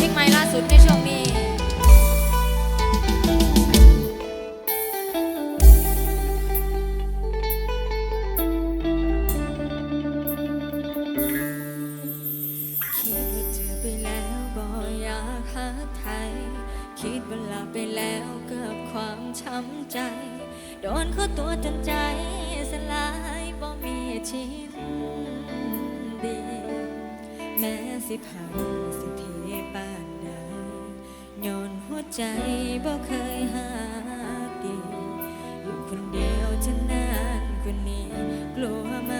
เพลงใหม่ล่าสุดในช่วงนี้ คนเดียวจะนานกว่านี้ กลัวมา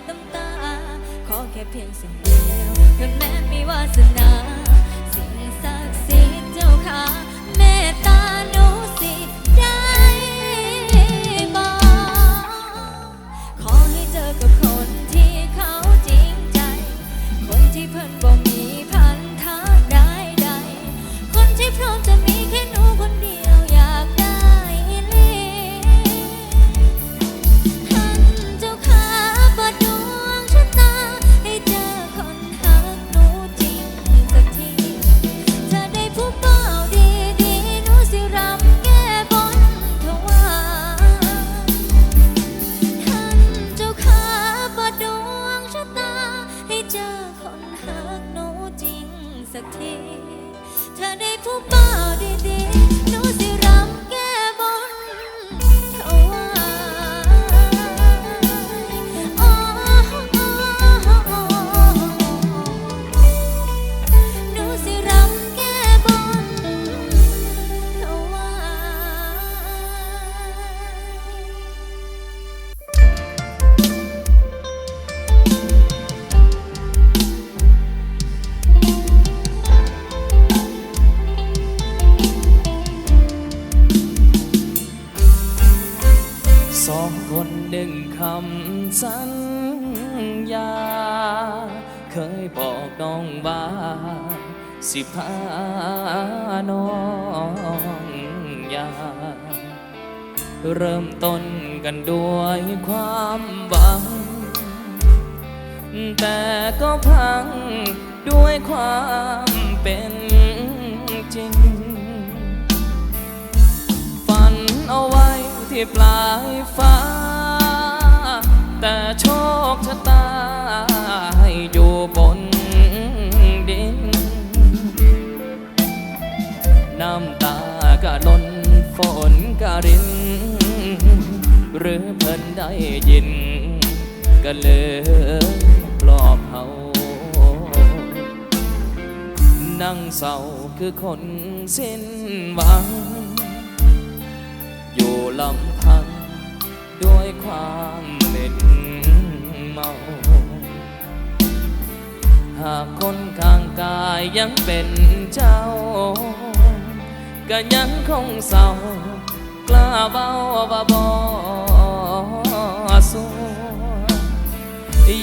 ดน้ำตา ขอแค่เพียงสิ่งเดียวเพื่อแม้มีวาสนา สิพานองยา เริ่มต้นกันด้วยความหวัง แต่ก็พังด้วยความเป็นจริง ฝันเอาไว้ที่ปลายฟ้า แต่โชคชะตา ได้ยิน ก็เลยปลอบเฮานั่งเศร้าคือคนสิ้นหวัง อยู่ลำพังด้วยความเหม็นเมา หากคนข้างกายยังเป็นเจ้า ก็ยังคงเศร้ากล้าเบาบ่บอ สว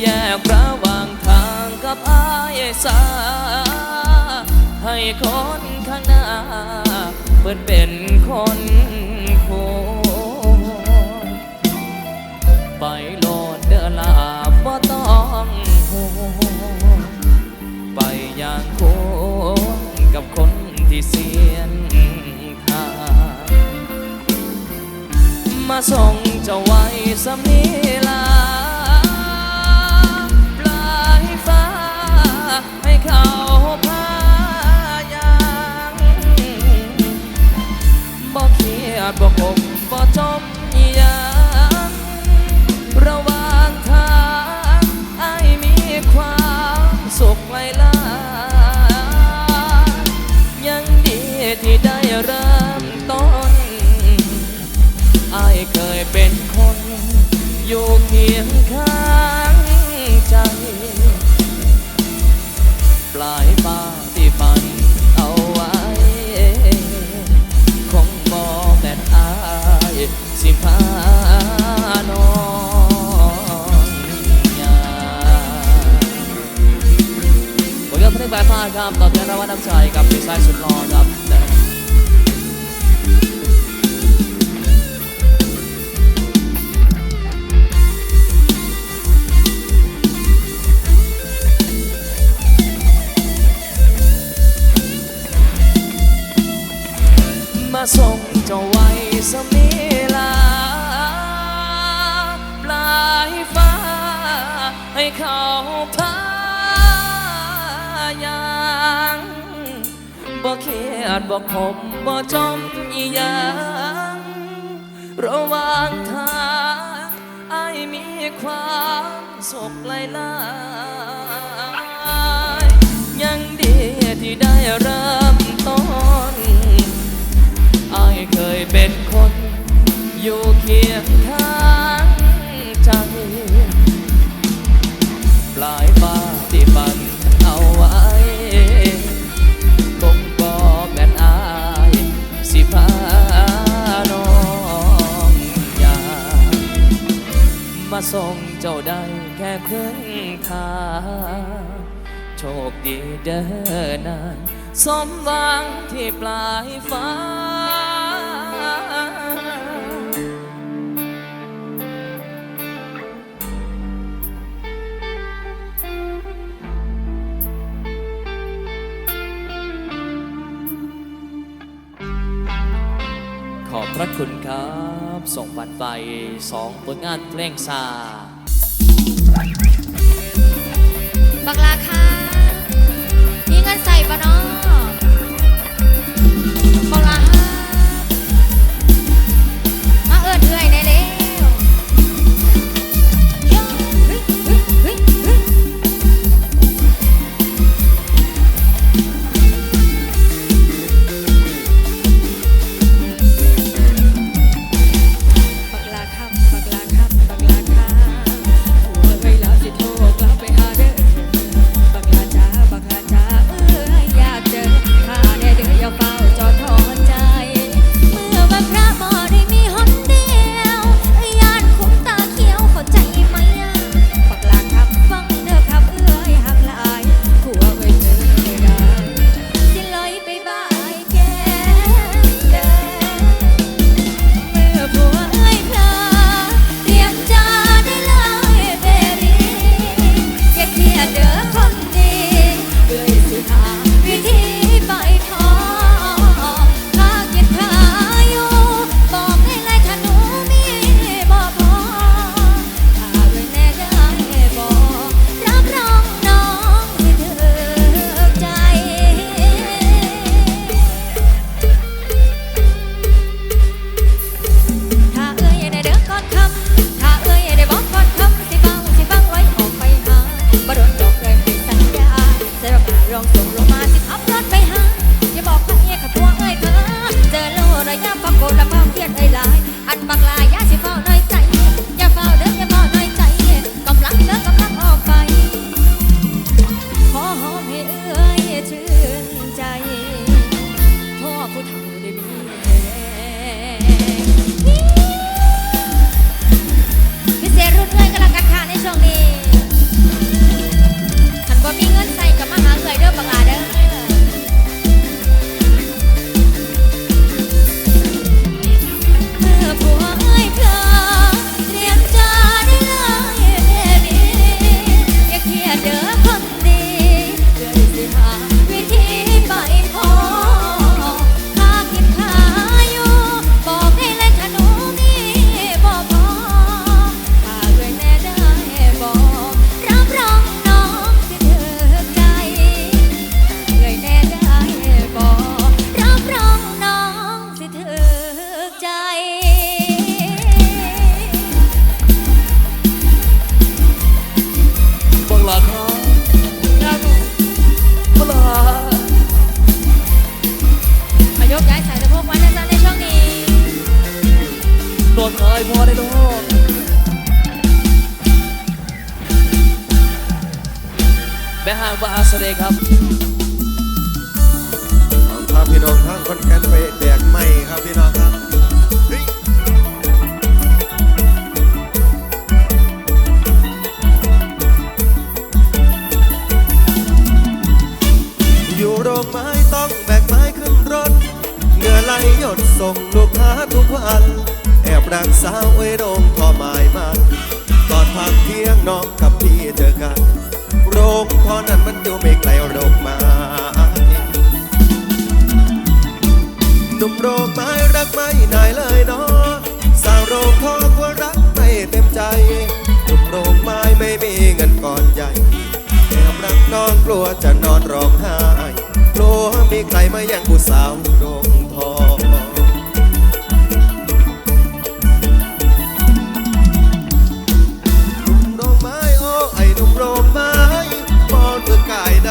แยกระหว่างทางกับอายสา ให้คนข้างหน้าเปิดเป็นคนโคไปโลดเดลาบ่ต้องห่วงไปอย่างโคงกับคนที่เสียน มาส่งเจ้าไว้สำนีลาปลายฟ้าให้เขาพายังบ่เขียดบ่กมบ่จม ครับต่อเนื่องรับน้ำใจกับพี่ชายสุดหล่อครับ บอกผมบ่จมอีหยังระหว่างทางไอมีความสุขหลายลายยังดีที่ได้เริ่มต้นไอเคยเป็นคนอยู่เคียง ทรงเจ้าได้แค่ครึ่งทางโชคดีเดินนานสมหวังที่ปลายฟ้า ขอบพระคุณครับ ส่งบัตรไปสองผลงานเพลงซาบักลาค่ะมีเงินใส่ปะเนาะ หครับปาขยกย้ายสายสะโพกไว้นะจ๊ะในช่วงนี้ โดนเคยพอได้ดอกแม่ห้างว่าอาสเดครับพาพี่น้องทางคนแก่นไปแดกไม้ครับพี่น้อง ส่งลูกค้าทุกวัน แอบรักสาวไว้โรงพอหมายมันตอนพักเที่ยงน้องกับพี่เจอกัน โรงพอนั้นมันอยู่ไม่ไกลโรงม้หนุ่มโรงไม้รักไม่นายเลยเนาะสาวโรงทอกว่ารักไม่เต็มใจหนุ่มโรงไม้ไม่มีเงินก่อนใหญ่แอบรักน้องกลัวจะนอนร้องไห้กลัวมีใครมาแย่งผู้สาวโรง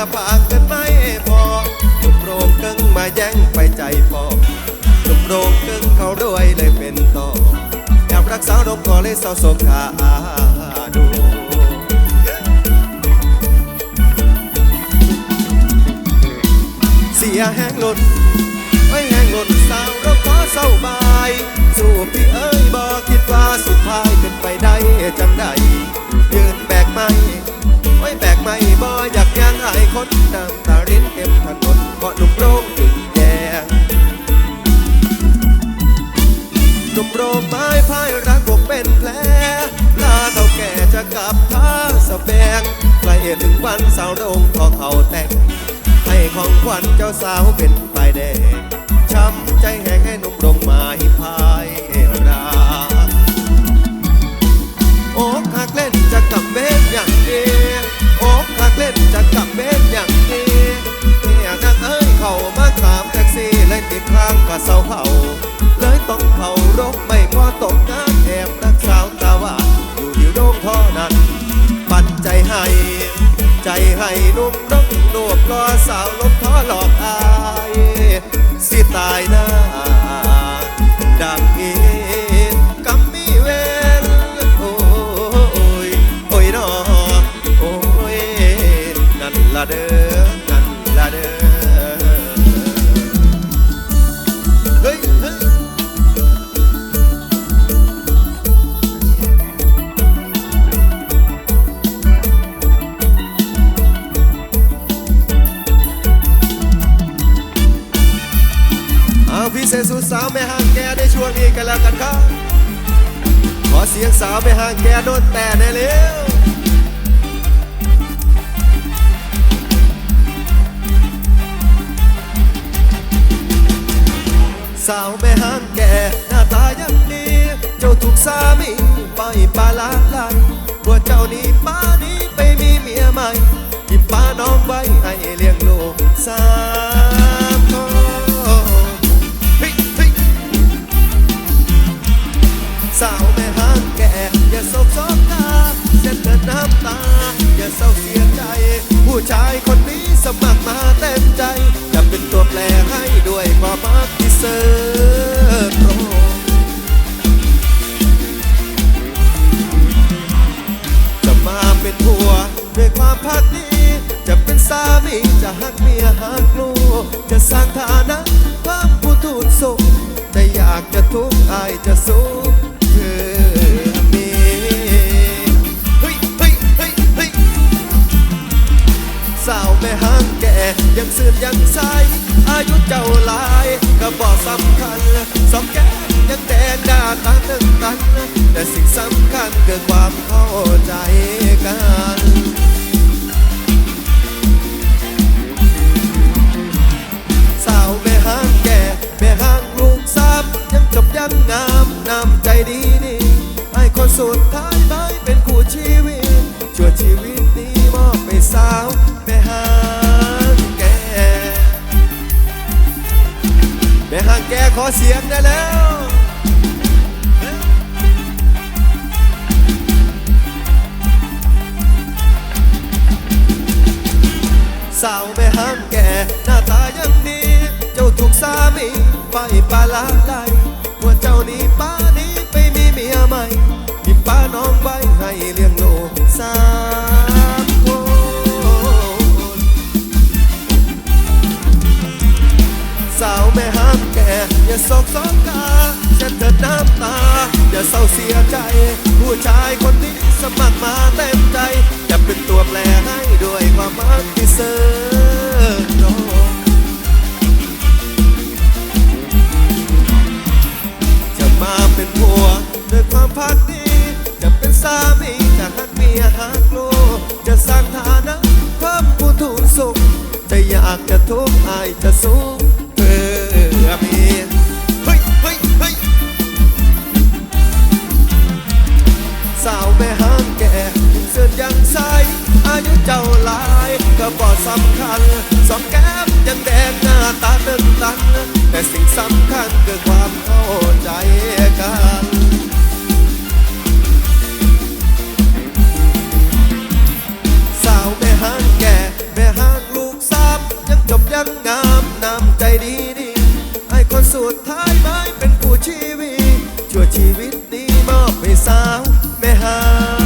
อกายหน้ากกันไม่พอหนุ่มโรงกึ่งมาแย่งไปใจพอหนุ่มโรงกึ่งเขารวยเลยเป็นต่อแอบรักสาวดมก็เลยเศร้าโศกขาดูเสียแห้งหล่นไม่แห้งหล่นสาวเราขอเศร้าบายสู้พี่เอ้ยบอกคิดว่าสุดท้ายเป็นไปได้จังใดยืนแบกไม่ ไว้แบกไม่บ่อยากย่างหายคนน้ำตารินเต็มถนนเพราะหนุ่มโรงถึงแยงหนุ่มโรงไม้พายรักผมเป็นแผลลาเท่าแก่จะกลับท่าสะแบงใกล้ถึงวันสาวโรงพอเขาแต่งให้ของขวัญเจ้าสาวเป็นใบแดงช้ำใจแห้งให้หนุ่มโรงไม้พาย ห่ เศร้าเสียใจ ผู้ชายคนนี้สมัครมาเต็มใจ จะเป็นตัวแปรให้ด้วยความรักที่เสิร์ฟโรงจะมาเป็นผัวด้วยความพักดีจะเป็นสามีจะหักเมียหักลูกจะสร้างฐานะเพิ่มผู้ทูนสุขแต่อยากจะทุกข์อายจะสู้ แม่หางแก่ยังซื่นยังใสอายุเจ้าหลายก็บอกสำคัญสองแก้มยังแดงด้าตาหนึ่งตัน แต่สิ่งสำคัญคือความเข้าใจกันสาวแม่หางแก่แม่หางลูกสามยังจบยังงามน้ำใจดีนี่ให้คนสุดท้ายไปเป็นคู่ชีวิตชั่วชีวิตนี้มอบไปสาว ม่ห่างแกขอเสียงได้แล้วสาวแม่ห้างแกหน้าตายังดี เจ้าถูกสามีไปปลาลาไล อย่าสอกสองตาเช็ดเถิดน้ำตา อย่าเศร้าเสียใจ ผู้ชายคนนี้สมัครมาเต็มใจ จะเป็นตัวแปรให้ด้วยความรักที่เสิร์ฟน้องจะมาเป็นผัวด้วยความพักดี จะเป็นสามีจะหักเมียหักลูกจะสร้างฐานะเพิ่มผู้ทุนสุขจะอยากจะทุกข์อายจะสู้เพื่อเมี สาวแม่ห้างแก่เสื้อยังใสอายุเจ้าลายก็บ่สำคัญสองแก้มยังแดงหน้าตาตึงตัน แต่สิ่งสำคัญคือความเข้าใจกันสาวแม่ห้างแก่แม่ห้างลูกสาบยังจบยังงามนำใจดีดีไอ้คนสุดท้ายไม่เป็นผู้ชีวิตชั่วชีวิตนี้มอบให้สาว behind.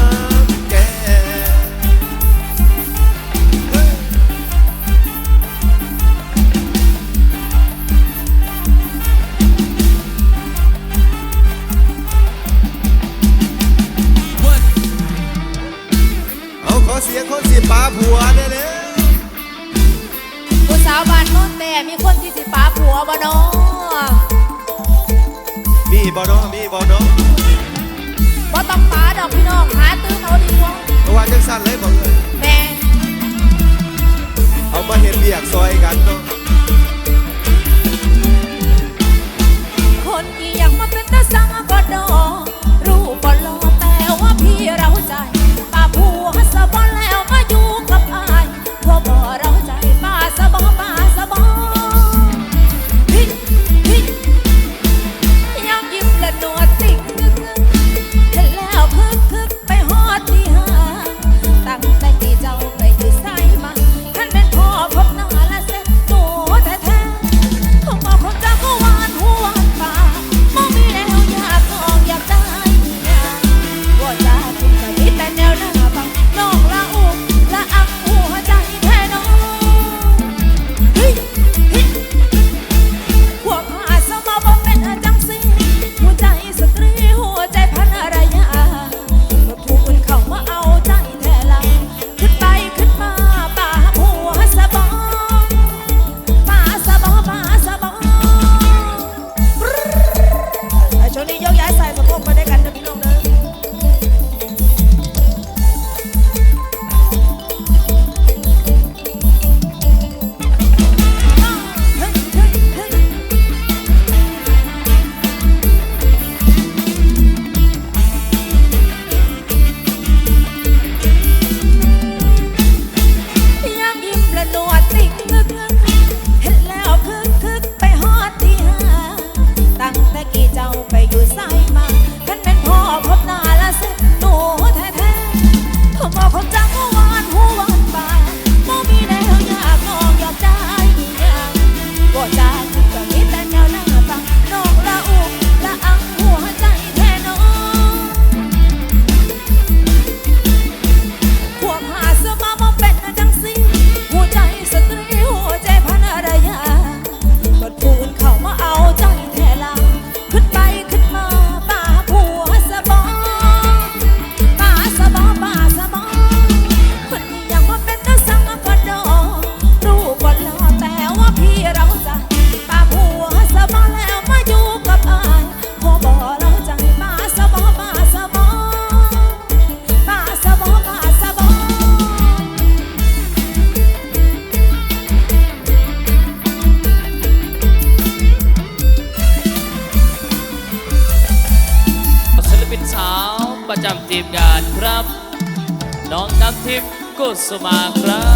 สมาครับ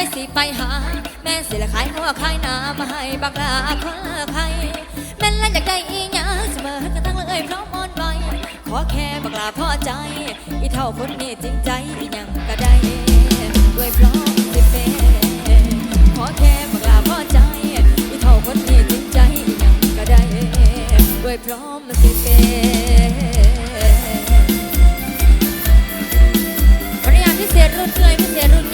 อ้ยสิไปหา แม่สิละขายหัวขายน้ำมาให้บักลาคนเลิใครแม่นละอยากได้อีหยังเสมอกันทั้งเลยพร้อมอ่อนไหวขอแค่บักลาพอใจ อีเท่าคนนี้จริงใจอีหยังก็ได้ด้วยพร้อมสิเป็นขอแค่บักลาพอใจ อีเท่าคนนี้จริงใจอีหยังก็ได้ด้วยพร้อมสิเป็นภรรยาพิเศษรุ่นเกยพิเศษรุ่น